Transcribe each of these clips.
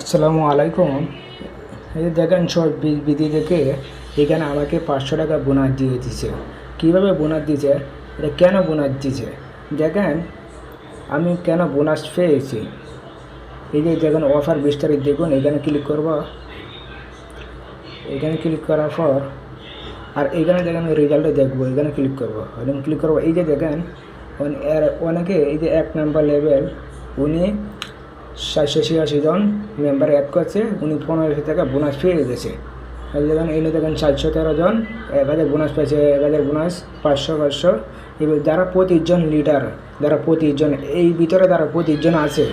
আসসালামু আলাইকুম। এই যে দেখেন সব বিধি থেকে এখানে আমাকে পাঁচশো টাকা বোনাস দিয়ে দিছে কীভাবে বোনাস দিছে এটা কেন বোনাস দিছে দেখেন, আমি কেন বোনাস পেয়েছি? এই যে দেখেন, অফার বিস্তারিত দেখুন, এখানে ক্লিক করব। এখানে ক্লিক করার পর, আর এখানে দেখেন রেজাল্টে দেখব, এখানে ক্লিক করব। এখানে ক্লিক করব, এই যে দেখেন অনেকে এই যে এক নাম্বার লেভেল উনি সাতশো ছিয়াশি জন মেম্বার অ্যাড করছে, উনি পনেরোশো টাকা বোনাস পেয়ে গেছে দেখেন এনে দেখেন সাতশো তেরো জন এক হাজার বোনাস পেয়েছে এক হাজার বোনাস পাঁচশো পাঁচশো। এবার যারা প্রতিজন লিডার যারা প্রতিজন এই ভিতরে যারা প্রতিজন আছে,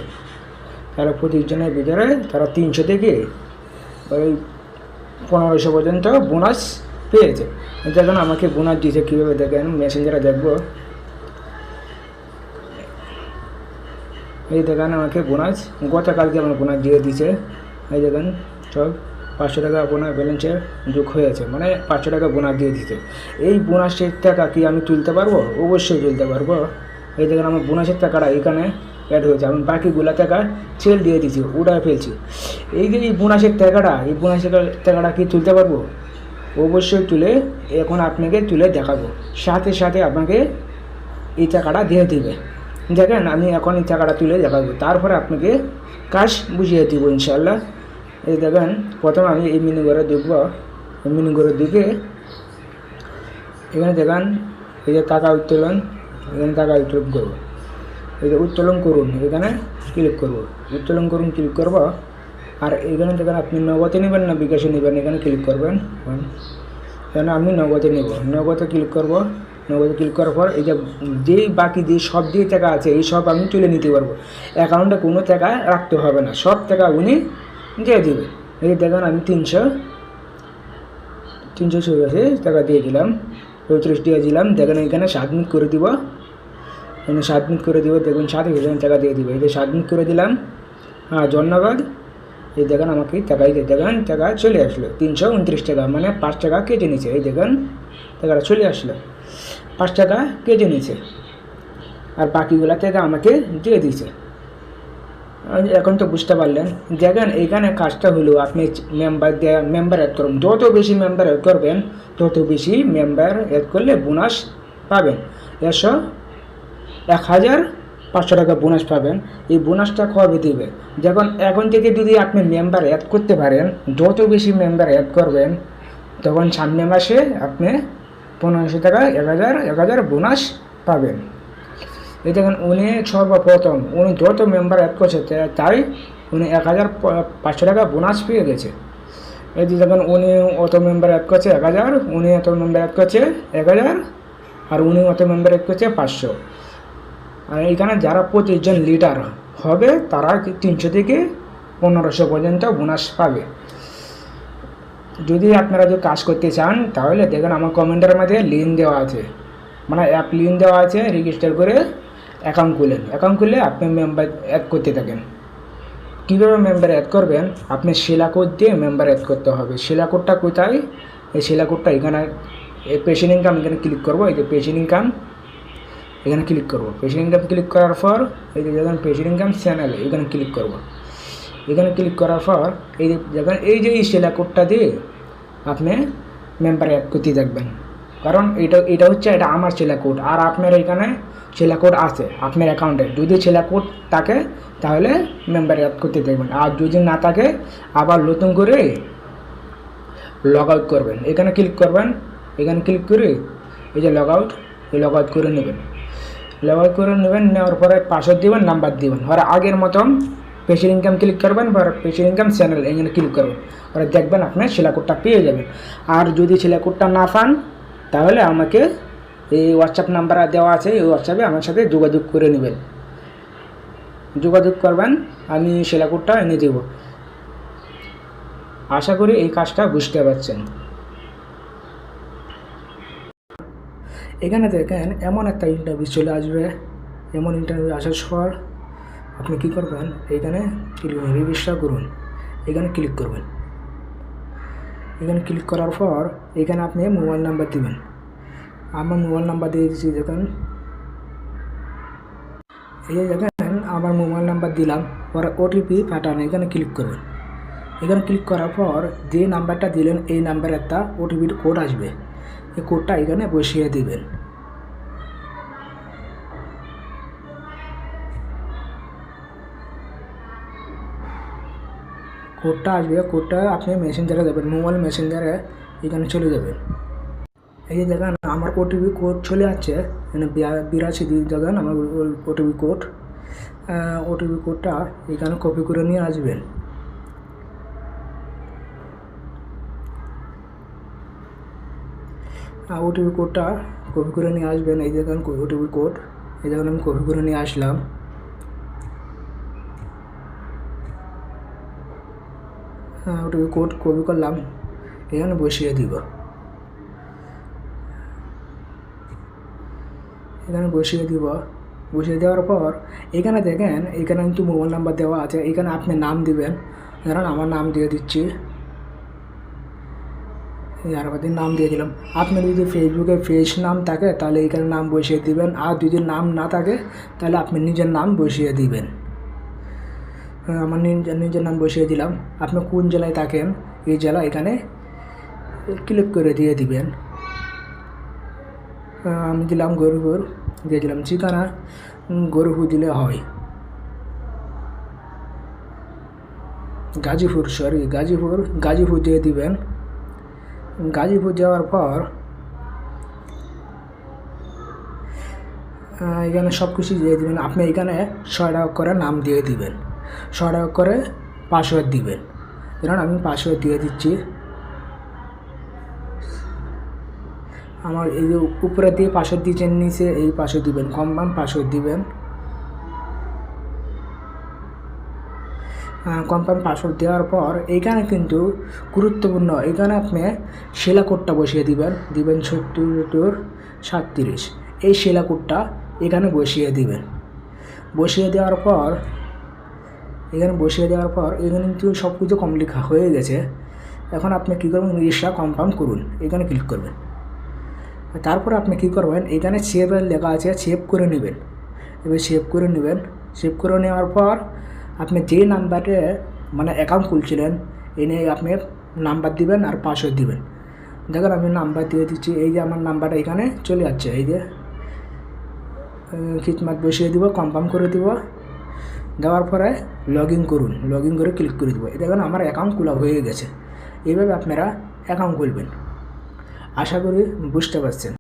তারা প্রতিজনের ভিতরে তারা তিনশো থেকে ওই পনেরোশো পর্যন্ত বোনাস পেয়েছে। দেখেন, আমাকে বোনাস দিয়েছে কীভাবে দেখেন মেসেঞ্জারে দেখব। এই দেখেন আমাকে বোনাস, গতকালকে আমার বোনাস দিয়ে দিয়েছে। এই দেখেন, সব পাঁচশো টাকা বোনাস ব্যালেন্সে যোগ হয়েছে মানে পাঁচশো টাকা বোনাস দিয়ে দিতে এই বোনাসের টাকা কি আমি তুলতে পারব? অবশ্যই তুলতে পারব। এই দেখেন আমার বোনাসের টাকাটা এখানে অ্যাড হয়েছে, আমি বাকিগুলো টাকা ছেল দিয়ে দিয়েছি, উড়ায় ফেলছি। এই যে এই বোনাসের টাকাটা, এই বোনাসের টাকাটা কি তুলতে পারব? অবশ্যই তুলে এখন আপনাকে তুলে দেখাবো। সাথে সাথে আপনাকে এই টাকাটা দিয়ে দিবে। দেখেন, আমি এখন এই টাকাটা তুলে দেখাবো। তারপরে আপনাকে কাজ বুঝিয়ে দিব ইনশাল্লাহ এই দেখেন, প্রথমে আমি এই মিনি ঘরে দেখব এই মিনি ঘরে দিকে এখানে দেখেন, এই যে টাকা উত্তোলন, এখানে টাকা উত্তোলন করব। এই যে উত্তোলন করুন, এখানে ক্লিক করব। উত্তোলন করুন ক্লিক করব। আর এখানে দেখেন, আপনি নগদে নেবেন না বিকাশে নেবেন, এখানে ক্লিক করবেন। এখানে আমি নগদে নেব। নগদে ক্লিক করব। নগদে ক্লিক করার পর এই যেই বাকি যে সব যে টাকা আছে, এই সব আমি তুলে নিতে পারব। অ্যাকাউন্টে কোনো টাকা রাখতে হবে না। সব টাকা উনি দিয়ে দেবে। এই দেখেন আমি তিনশো তিনশো চৌরাশি টাকা দিয়ে দিলাম। চৌত্রিশ দিয়ে দিলাম। দেখেন এখানে সাবমিট করে দিব। এখানে সাবমিট করে দিব। দেখুন সাত হাজার টাকা দিয়ে দিবে। যে সাবমিট করে দিলাম। হ্যাঁ ধন্যবাদ। এই দেখেন আমাকে টাকাই দিয়ে দেখেন, টাকা চলে আসলো। তিনশো উনত্রিশ টাকা মানে পাঁচ টাকা কেটে নিছে এই দেখেন, টাকাটা চলে আসলো। পাঁচ টাকা কেটে নিছে আর বাকিগুলো টাকা আমাকে দিয়ে দিয়েছে। এখন তো বুঝতে পারলেন, দেখেন এখানে কাজটা হলো আপনি মেম্বার মেম্বার অ্যাড করুন যত বেশি মেম্বার অ্যাড করবেন, তত বেশি মেম্বার অ্যাড করলে বোনাস পাবেন। একশো এক হাজার পাঁচশো টাকা বোনাস পাবেন। এই বোনাসটা কবে দেবে? যখন এখন থেকে যদি আপনি মেম্বার অ্যাড করতে পারেন, যত বেশি মেম্বার অ্যাড করবেন, তখন সামনে মাসে আপনি পনেরোশো টাকা, এক হাজার এক হাজার বোনাস পাবেন। এই দেখেন, উনি সর্বপ্রথম, উনি যত মেম্বার অ্যাড করছে তাই উনি এক হাজার পাঁচশো টাকা বোনাস পেয়ে গেছে। এই দেখেন, উনি অত মেম্বার অ্যাড করছে এক হাজার, উনি অত মেম্বার অ্যাড করছে এক হাজার, আর উনি অত মেম্বার অ্যাড করছে পাঁচশো। আর এখানে যারা প্রতিজন লিডার হবে, তারা তিনশো থেকে পনেরোশো পর্যন্ত বোনাস পাবে। যদি আপনারা যদি কাজ করতে চান, তাহলে দেখেন আমার কমেন্টের মধ্যে লিঙ্ক দেওয়া আছে। মানে অ্যাপ লিঙ্ক দেওয়া আছে রেজিস্টার করে অ্যাকাউন্ট খুলেন। অ্যাকাউন্ট খুলে আপনি মেম্বার অ্যাড করতে থাকেন। কীভাবে মেম্বার অ্যাড করবেন? আপনি কোড দিয়ে মেম্বার অ্যাড করতে হবে। কোডটা কোথায়? এই কোডটা এখানে, এই পেশন ইনকাম এখানে ক্লিক করব। এই যে পেশন ইনকাম এখানে ক্লিক করব। পেশন ইনকাম ক্লিক করার পর, এই যে যখন পেশন ইনকাম চ্যানেল এখানে ক্লিক করব। এখানে ক্লিক করার পর এই যে যখন এই যে এই শিলা কোডটা দিয়ে আপনি মেম্বার অ্যাড করতে থাকবেন। কারণ এটা এটা হচ্ছে এটা আমার শিলা কোড আর আপনার এখানে শিলা কোড আছে, আপনার অ্যাকাউন্টে যদি শিলা কোড থাকে, তাহলে মেম্বার অ্যাড করতে থাকবেন। আর যদি না থাকে, আবার নতুন করে লগ আউট করবেন। এখানে ক্লিক করবেন, এখানে ক্লিক করে এই যে লগ আউট এই লগ আউট করে নেবেন। লগ আউট করে নেবেন, নেওয়ার পরে পাসওয়ার্ড দিবেন নাম্বার দিবেন। আর আগের মতন পেশির ইনকাম ক্লিক করবেন, বা পেশির ইনকাম চ্যানেল এখানে ক্লিক করবেন। ওরা দেখবেন আপনার শিলাকোডটা পেয়ে যাবেন। আর যদি শিলাকোডটা না পান, তাহলে আমাকে এই হোয়াটসঅ্যাপ নাম্বার দেওয়া আছে, এই হোয়াটসঅ্যাপে আমার সাথে যোগাযোগ করে নেবেন। যোগাযোগ করবেন, আমি শিলাকোডটা এনে দেব। আশা করি এই কাজটা বুঝতে পারছেন। এখানে দেখেন, এমন একটা ইন্টারভিউ চলে আসবে। এমন ইন্টারভিউ আসার পর আপনি কী করবেন? এইখানে রেজিস্টার করুন। এখানে ক্লিক করবেন। এখানে ক্লিক করার পর এখানে আপনি মোবাইল নাম্বার দিবেন। আমার মোবাইল নাম্বার দিয়ে দিচ্ছি, দেখেন। এই দেখেন, আমার মোবাইল নাম্বার দিলাম। পরে ওটিপি পাঠান এখানে ক্লিক করবেন। এখানে ক্লিক করার পর যে নাম্বারটা দিলেন, এই নাম্বারে একটা ওটিপির কোড আসবে। এই কোডটা এখানে বসিয়ে দিবেন। কোডটা আসবে কোডটা আপনি মেসেঞ্জারে দেবেন মোবাইল মেসেঞ্জারে এখানে চলে যাবেন। এই যে দেখেন, আমার ওটিপি কোড চলে যাচ্ছে এখানে বিরাশি দিয়ে দেখেন আমার ওটিপি কোড ওটিপি কোডটা এখানে কপি করে নিয়ে আসবেন। ওটিপি কোডটা কপি করে নিয়ে আসবেন, এই দেখেন ওটিপি কোড এই দেখেন আমি কপি করে নিয়ে আসলাম। ওটিপি কোড কপি করলাম। এখানে বসিয়ে দিব। এখানে বসিয়ে দিব। বসিয়ে দেওয়ার পর এখানে দেখেন এখানে কিন্তু মোবাইল নাম্বার দেওয়া আছে। এখানে আপনি নাম দিবেন। ধরুন আমার নাম দিয়ে দিচ্ছি। ইয়ারবাদের নাম দিয়ে দিলাম। আপনার যদি ফেসবুকে পেজ নাম থাকে তাহলে এখানে নাম বসিয়ে দিবেন। আর যদি নাম না থাকে তাহলে আপনি নিজের নাম বসিয়ে দিবেন। হ্যাঁ, আমার নিজের নাম বসিয়ে দিলাম। আপনি কোন জেলায় থাকেন? এই জেলা এখানে ক্লিক করে দিয়ে দিবেন। আমি দিলাম গরুপুর, দিয়ে দিলাম ঠিকানা গরুপুর দিলে হয়। গাজীপুর সরি গাজীপুর গাজীপুর দিয়ে দিবেন। গাজীপুর যাওয়ার পর এখানে সব কিছু দিয়ে দিবেন। আপনি এখানে ছয় টাকা করে নাম দিয়ে দিবেন। ছয় করে পাসওয়ার্ড দিবেন। ধরুন আমি পাসওয়ার্ড দিয়ে দিচ্ছি। আমার এই যে উপরে দিয়ে পাসওয়ার্ড দিয়েছেন, নিচে এই পাসওয়ার্ড দিবেন কনফার্ম পাসওয়ার্ড দিবেন। কনফার্ম পাসওয়ার্ড দেওয়ার পর এইখানে কিন্তু গুরুত্বপূর্ণ, এখানে আপনি শিলা কোডটা বসিয়ে দিবেন দিবেন সত্তর সাতত্রিশ। এই শিলা কোডটা এখানে বসিয়ে দিবেন। বসিয়ে দেওয়ার পর এখানে বসিয়ে দেওয়ার পর এখানে কিন্তু সব কিছু কমপ্লিট হয়ে গেছে। এখন আপনি কী করবেন? রিজিস্টার কনফার্ম করুন। এখানে ক্লিক করবেন। তারপর আপনি কী করবেন? এখানে সেভ লেখা আছে সেভ করে নেবেন। এবার সেভ করে নেবেন। সেভ করে নেওয়ার পর আপনি যে নাম্বারে মানে অ্যাকাউন্ট খুলছিলেন, এনে আপনি নাম্বার দিবেন আর পাসওয়ার্ড দিবেন। দেখেন আমি নাম্বার দিয়ে দিচ্ছি। এই যে আমার নাম্বারটা এখানে চলে যাচ্ছে। এই যে খিদমাত বসিয়ে দিব কনফার্ম করে দিব। দেওয়ার পরে লগ ইন করুন লগ ইন করে ক্লিক করে দেবো। দেখুন আমার অ্যাকাউন্ট খোলা হয়ে গেছে। এইভাবে আপনারা অ্যাকাউন্ট খুলবেন। আশা করি বুঝতে পারছেন।